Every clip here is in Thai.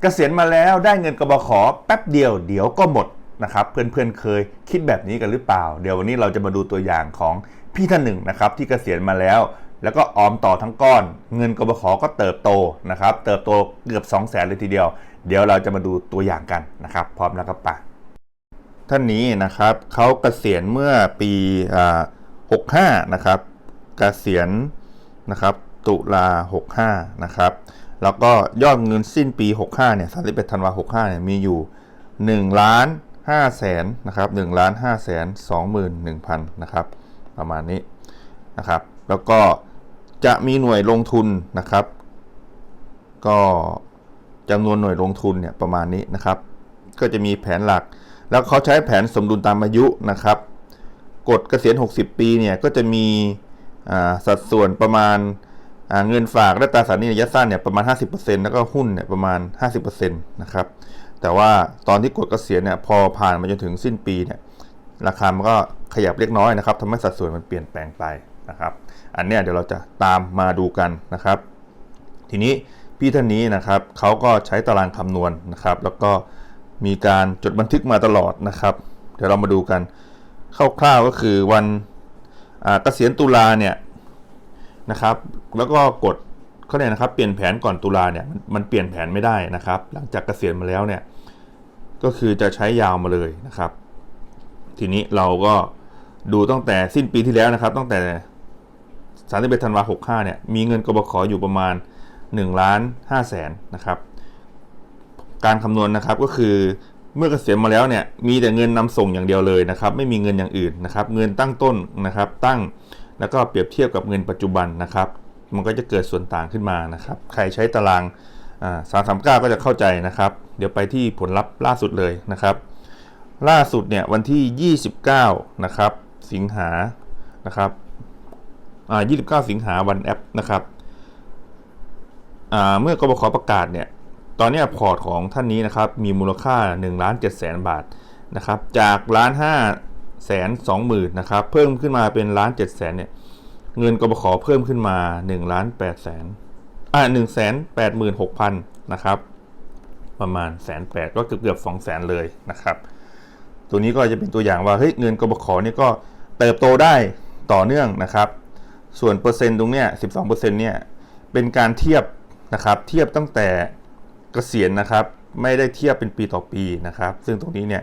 เกษียณมาแล้วได้เงินกบขแป๊บเดียวเดี๋ยวก็หมดนะครับเพื่อนๆเคยคิดแบบนี้กันหรือเปล่า เดี๋ยววันนี้เราจะมาดูตัวอย่างของพี่ท่านหนึ่งนะครับที่เกษียณมาแล้ว แล้วก็ออมต่อทั้งก้อน เงินกบขก็เติบโตนะครับ เติบโตเกือบ 2 0 0แสนเลยทีเดียว เดี๋ยวเราจะมาดูตัวอย่างกันนะครับ พร้อมแล้วครับป่ะท่านนี้นะครับเขาเกษียณเมื่อปีอ่า65นะครับเกษียณนะครับตุลา65นะครับ แล้วก็ยอดเงินสิ้นปี 65เนี่ย31ธันวา65เนี่ยมีอยู่1ล้าน5แสนนะครับ1ล้าน5แสน21,000นะครับประมาณนี้นะครับแล้วก็จะมีหน่วยลงทุนนะครับ ก็จำนวนหน่วยลงทุนเนี่ยประมาณนี้นะครับ ก็จะมีแผนหลัก แล้วเขาใช้แผนสมดุลตามอายุนะครับ กฎเกษียณ 60 ปีเนี่ยก็จะมีอ่าสัดส่วนประมาณ เงินฝากและตราสารหนี้ระยะสั้นเนี่ยประมาณ 50%แล้วก็หุ้นเนี่ยประมาณ 50%นะครับแต่ว่าตอนที่กฎเกษียณเนี่ยพอผ่านมาจนถึงสิ้นปีเนี่ยราคามันก็ขยับเล็กน้อยนะครับทำให้สัดส่วนมันเปลี่ยนแปลงไปนะครับอันเนี้ยเดี๋ยวเราจะตามมาดูกันนะครับ ทีนี้พี่ท่านนี้นะครับเขาก็ใช้ตารางคำนวณนะครับ แล้วก็มีการจดบันทึกมาตลอดนะครับ เดี๋ยวเรามาดูกันคร่าวๆก็คือวันอ่าเกษียณตุลาเนี่ย นะครับ แล้วก็กดเขาเนี่ยนะครับเปลี่ยนแผนก่อนตุลาเนี่ยมันเปลี่ยนแผนไม่ได้นะครับ หลังจากเกษียณมาแล้วเนี่ยก็คือจะใช้ยาวมาเลยนะครับ ทีนี้เราก็ดูตั้งแต่สิ้นปีที่แล้วนะครับ ตั้งแต่31ธันวา65เนี่ยมีเงินกบขอยู่ประมาณ1ล้าน5แสนนะครับ การคำนวณนะครับก็คือเมื่อเกษียณมาแล้วเนี่ยมีแต่เงินนำส่งอย่างเดียวเลยนะครับ ไม่มีเงินอย่างอื่นนะครับ เงินตั้งต้นนะครับตั้ง แล้วก็เปรียบเทียบกับเงินปัจจุบันนะครับ มันก็จะเกิดส่วนต่างขึ้นมานะครับ ใครใช้ตารางสามสามเก้าก็จะเข้าใจนะครับ เดี๋ยวไปที่ผลลัพธ์ล่าสุดเลยนะครับ ล่าสุดเนี่ยวันที่ 29 นะครับ สิงหานะครับอ่า29 สิงหาวันแอปนะครับอ่าเมื่อกบขประกาศเนี่ยตอนนี้พอร์ตของท่านนี้นะครับมีมูลค่า1ล้าน7แสนบาทนะครับจากล้าน5 แสน2หมื่นนะครับ เพิ่มขึ้นมาเป็นล้าน7แสนเนี่ยเงินกบขเพิ่มขึ้นมา1ล้าน8แสนอ่า1แสน8หมื่น6พันนะครับ ประมาณแสนแปดก็เกือบเกือบสองแสนเลยนะครับ ตัวนี้ก็จะเป็นตัวอย่างว่าเฮ้ยเงินกบขนี่ก็เติบโตได้ต่อเนื่องนะครับ ส่วนเปอร์เซ็นต์ตรงเนี้ย12เปอร์เซ็นต์เนี่ยเป็นการเทียบนะครับ เทียบตั้งแต่เกษียณนะครับ ไม่ได้เทียบเป็นปีต่อปีนะครับ ซึ่งตรงนี้เนี่ย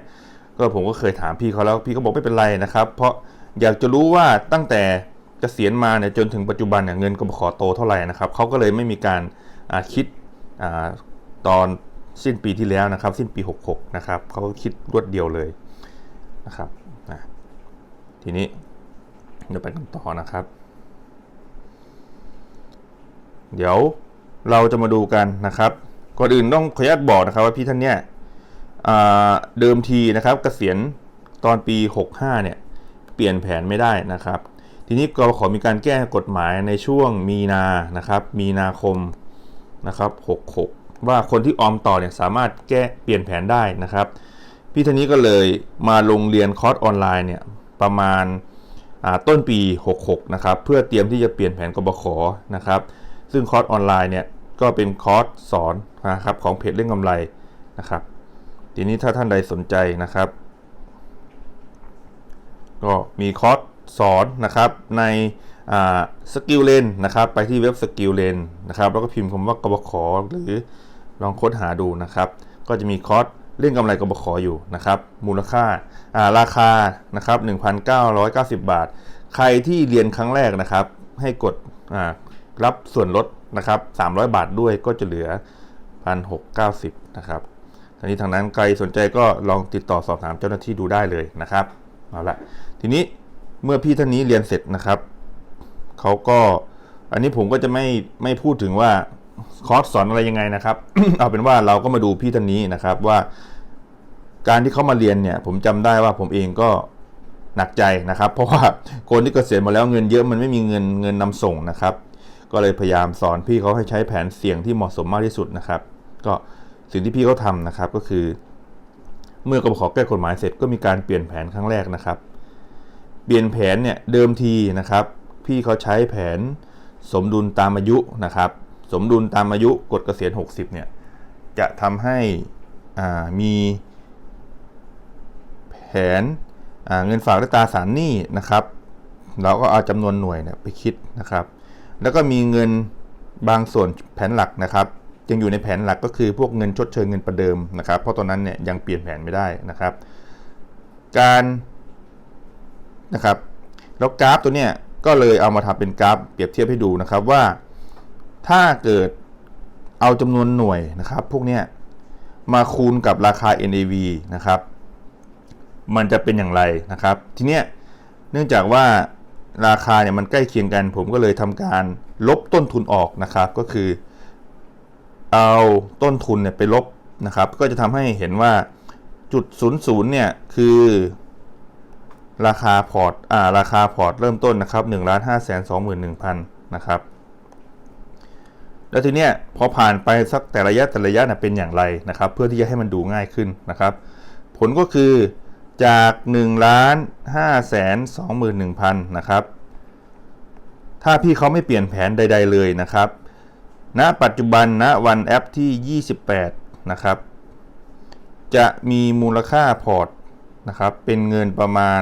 ก็ผมก็เคยถามพี่เขาแล้วพี่เขาบอกไม่เป็นไรนะครับ เพราะอยากจะรู้ว่าตั้งแต่เกษียณมาเนี่ยจนถึงปัจจุบันเนี่ยเงินกบขอโตเท่าไหร่นะครับเขาก็เลยไม่มีการคิดอตอนสิ้นปีที่แล้วนะครับ สิ้นปี 66 นะครับเขาก็คิดรวดเดียวเลยนะครับทีนี้เดี๋ยวไปกันต่อนะครับ เดี๋ยวเราจะมาดูกันนะครับ ก่อนอื่นต้องขออนุญาตบอกนะครับว่าพี่ท่านเนี่ย เดิมทีนะครับเกษียณตอนปี 65 เนี่ย เปลี่ยนแผนไม่ได้นะครับ ทีนี้กรขอมีการแก้กฎหมายในช่วงมีนานะครับ มีนาคมนะครับ 66 ว่าคนที่ออมต่อเนี่ยสามารถแก้เปลี่ยนแผนได้นะครับ พี่ท่านนี้ก็เลยมาลงเรียนคอร์สออนไลน์เนี่ยประมาณต้นปี 66 นะครับ เพื่อเตรียมที่จะเปลี่ยนแผนกบขนะครับ ซึ่งคอร์สออนไลน์เนี่ยก็เป็นคอร์สสอนนะครับของเพจเรื่องกำไรนะครับ ทีนี้ถ้าท่านใดสนใจนะครับ ก็มีคอร์สสอนนะครับในสกิลเลนนะครับไปที่เว็บสกิลเลนนะครับแล้วก็พิมพ์คำว่ากบขหรือลองค้นหาดูนะครับ ก็จะมีคอร์สเรื่องกำไรกบขอยู่นะครับ มูลค่าาราคานะครับ1,990 บาท ใครที่เรียนครั้งแรกนะครับ ให้กดรับส่วนลดนะครับ300 บาทด้วยก็จะเหลือ 1,690 นะครับ ทางนี้ทางนั้นใครสนใจก็ลองติดต่อสอบถามเจ้าหน้าที่ดูได้เลยนะครับเอาละทีนี้เมื่อพี่ท่านนี้เรียนเสร็จนะครับเขาก็อันนี้ผมก็จะไม่ไม่พูดถึงว่าคอร์สสอนอะไรยังไงนะครับ เอาเป็นว่าเราก็มาดูพี่ท่านนี้นะครับว่าการที่เขามาเรียนเนี่ย ผมจำได้ว่าผมเองก็หนักใจนะครับ เพราะว่าคนที่เกษียณมาแล้วเงินเยอะมันไม่มีเงินเงินนำส่งนะครับ ก็เลยพยายามสอนพี่เขาให้ใช้แผนเสี่ยงที่เหมาะสมมากที่สุดนะครับ ก็ สิ่งที่พี่เขาทำนะครับก็คือ เมื่อกบขแก้กฎหมายเสร็จก็มีการเปลี่ยนแผนครั้งแรกนะครับ เปลี่ยนแผนเนี่ยเดิมทีนะครับ พี่เขาใช้แผนสมดุลตามอายุนะครับ สมดุลตามอายุกฎเกษียณ 60เนี่ยจะทำให้อ่ามีแผนเงินฝากและตราสารหนี้นะครับ เราก็เอาจำนวนหน่วยเนี่ยไปคิดนะครับ แล้วก็มีเงินบางส่วนแผนหลักนะครับ ยังอยู่ในแผนหลักก็คือพวกเงินชดเชยเงินประเดิมนะครับ เพราะตอนนั้นเนี่ยยังเปลี่ยนแผนไม่ได้นะครับ การนะครับแล้วกราฟตัวเนี้ยก็เลยเอามาทำเป็นกราฟเปรียบเทียบให้ดูนะครับว่าถ้าเกิดเอาจำนวนหน่วยนะครับ พวกเนี้ยมาคูณกับราคา NAV นะครับ มันจะเป็นอย่างไรนะครับ ทีเนี้ยเนื่องจากว่าราคาเนี่ยมันใกล้เคียงกัน ผมก็เลยทำการลบต้นทุนออกนะครับ ก็คือ เอาต้นทุนเนี่ยไปลบนะครับ ก็จะทำให้เห็นว่าจุด00เนี่ยคือราคาพอร์ตอ่าราคาพอร์ตเริ่มต้นนะครับ1 5 2 1 0 0 0นะครับแล้วทีเนี้ยพอผ่านไปสักแต่ระยะแต่ระยะนะเป็นอย่างไรนะครับ เพื่อที่จะให้มันดูง่ายขึ้นนะครับ ผลก็คือจาก1ล้าน5แสน21,000นะครับ ถ้าพี่เขาไม่เปลี่ยนแผนใด ๆเลยนะครับ ณปัจจุบันณวันแอปที่ 28 นะครับ จะมีมูลค่าพอร์ตนะครับ เป็นเงินประมาณ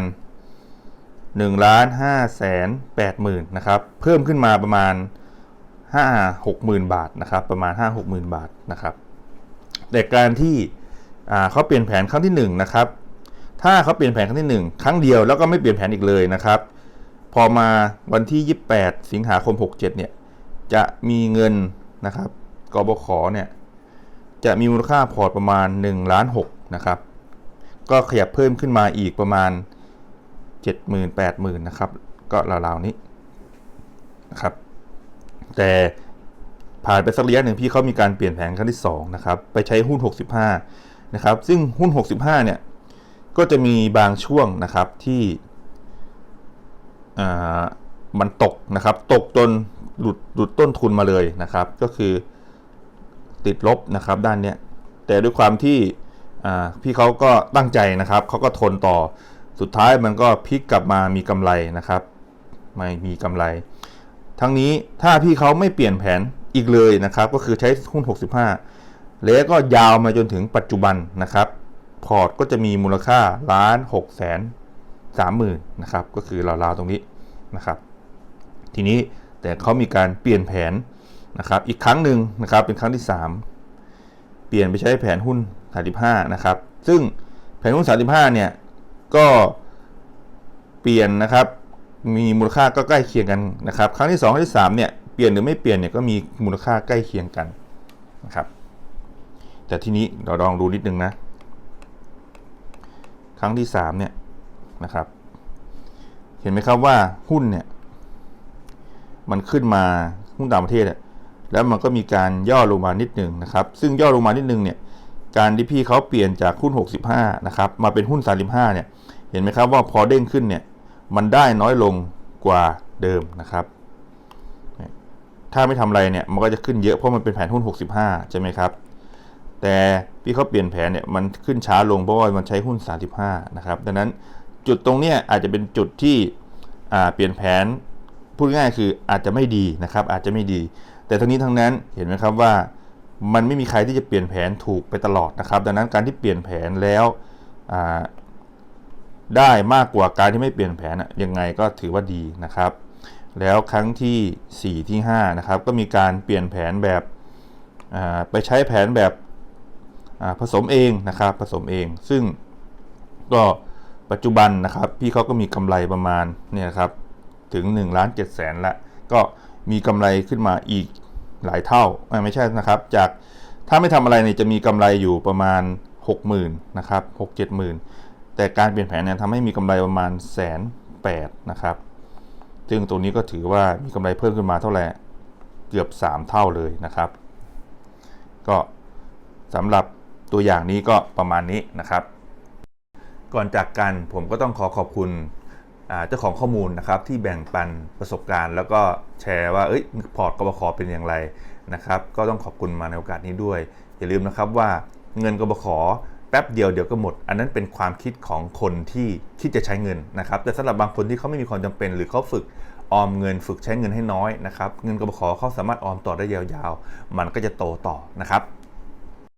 1ล้าน5แสน80,000นะครับ เพิ่มขึ้นมาประมาณ 5 6หมื่นบาทนะครับ ประมาณ 5 6หมื่นบาทนะครับ แต่การที่เขาเปลี่ยนแผนครั้งที่1นะครับ ถ้าเขาเปลี่ยนแผนครั้งที่ 1 ครั้งเดียวแล้วก็ไม่เปลี่ยนแผนอีกเลยนะครับ พอมาวันที่ 28 สิงหาคม 67 เนี่ย จะมีเงินนะครับกบขเนี่ยจะมีมูลค่าพอร์ตประมาณ1ล้าน6นะครับ ก็ขยับเพิ่มขึ้นมาอีกประมาณ 70,000 80,000นะครับ ก็ราวๆนี้นะครับ แต่ผ่านไปสักระยะหนึ่งพี่เขามีการเปลี่ยนแผนครั้งที่2นะครับ ไปใช้หุ้น 65 นะครับ ซึ่งหุ้น 65 เนี่ย ก็จะมีบางช่วงนะครับที่อ่ามันตกนะครับ ตกจน หลุดหลุดต้นทุนมาเลยนะครับ ก็คือติดลบนะครับด้านเนี้ยแต่ด้วยความที่พี่เขาก็ตั้งใจนะครับเขาก็ทนต่อสุดท้ายมันก็พลิกกลับมามีกำไรนะครับไม่มีกำไร ทั้งนี้ถ้าพี่เขาไม่เปลี่ยนแผนอีกเลยนะครับ ก็คือใช้หุ้น 65 แล้วก็ยาวมาจนถึงปัจจุบันนะครับ พอร์ตก็จะมีมูลค่าล้านหกแสนสามหมื่นนะครับ ก็คือราวๆตรงนี้นะครับ ทีนี้ แต่เขามีการเปลี่ยนแผนนะครับอีกครั้งหนึ่งนะครับเป็นครั้งที่ 3 เปลี่ยนไปใช้แผนหุ้น 35 นะครับ ซึ่งแผนหุ้น 35 เนี่ยก็เปลี่ยนนะครับมีมูลค่าก็ใกล้เคียงกันนะครับ ครั้งที่2ครั้งที่3เนี่ยเปลี่ยนหรือไม่เปลี่ยนเนี่ยก็มีมูลค่าใกล้เคียงกันนะครับ แต่ทีนี้เราลองดูนิดนึงนะ ครั้งที่3เนี่ยนะครับ เห็นไหมครับว่าหุ้นเนี่ย มันขึ้นมาหุ้นต่างประเทศแล้วมันก็มีการย่อลงมานิดหนึ่งนะครับ ซึ่งย่อลงมานิดหนึ่งเนี่ยการที่พี่เขาเปลี่ยนจากหุ้น 65 นะครับ มาเป็นหุ้น 35 เนี่ย เห็นไหมครับว่าพอเด้งขึ้นเนี่ย มันได้น้อยลงกว่าเดิมนะครับ ถ้าไม่ทำอะไรเนี่ย มันก็จะขึ้นเยอะเพราะมันเป็นแผนหุ้น 65 ใช่ไหมครับ แต่พี่เขาเปลี่ยนแผนเนี่ย มันขึ้นช้าลงเพราะว่ามันใช้หุ้น 35 นะครับ ดังนั้นจุดตรงเนี้ยอาจจะเป็นจุดที่เปลี่ยนแผน พูดง่ายคืออาจจะไม่ดีนะครับ อาจจะไม่ดี แต่ทั้งนี้ทั้งนั้นเห็นไหมครับว่ามันไม่มีใครที่จะเปลี่ยนแผนถูกไปตลอดนะครับ ดังนั้นการที่เปลี่ยนแผนแล้วได้มากกว่าการที่ไม่เปลี่ยนแผนยังไงก็ถือว่าดีนะครับ แล้วครั้งที่ 4 ที่5นะครับก็มีการเปลี่ยนแผนแบบไปใช้แผนแบบผสมเองนะครับผสมเอง ซึ่งก็ปัจจุบันนะครับ พี่เขาก็มีกำไรประมาณเนี่ยครับ ถึง1ล้าน7แสนละก็มีกำไรขึ้นมาอีกหลายเท่าไม่ใช่นะครับ จากถ้าไม่ทำอะไรเนี่ยจะมีกำไรอยู่ประมาณ 60,000นะครับ6 7หมื่นแต่การเปลี่ยนแผนเนี่ยทำให้มีกำไรประมาณแสนแปดนะครับซึ่งตรงนี้ก็ถือว่ามีกำไรเพิ่มขึ้นมาเท่าไหร่เกือบ 3 เท่าเลยนะครับ ก็สำหรับตัวอย่างนี้ก็ประมาณนี้นะครับ ก่อนจากกันผมก็ต้องขอขอบคุณ เจ้าของข้อมูลนะครับที่แบ่งปันประสบการณ์ แล้วก็แชร์ว่าเอ้ยพอร์ตกบขเป็นอย่างไรนะครับ ก็ต้องขอบคุณมาในโอกาสนี้ด้วย อย่าลืมนะครับว่าเงินกบขแป๊บเดียวเดี๋ยวก็หมด อันนั้นเป็นความคิดของคนที่คิดจะใช้เงินนะครับ แต่สำหรับบางคนที่เขาไม่มีความจำเป็น หรือเขาฝึกออมเงินฝึกใช้เงินให้น้อยนะครับ เงินกบขเขาสามารถออมต่อได้ยาวๆ มันก็จะโตต่อนะครับ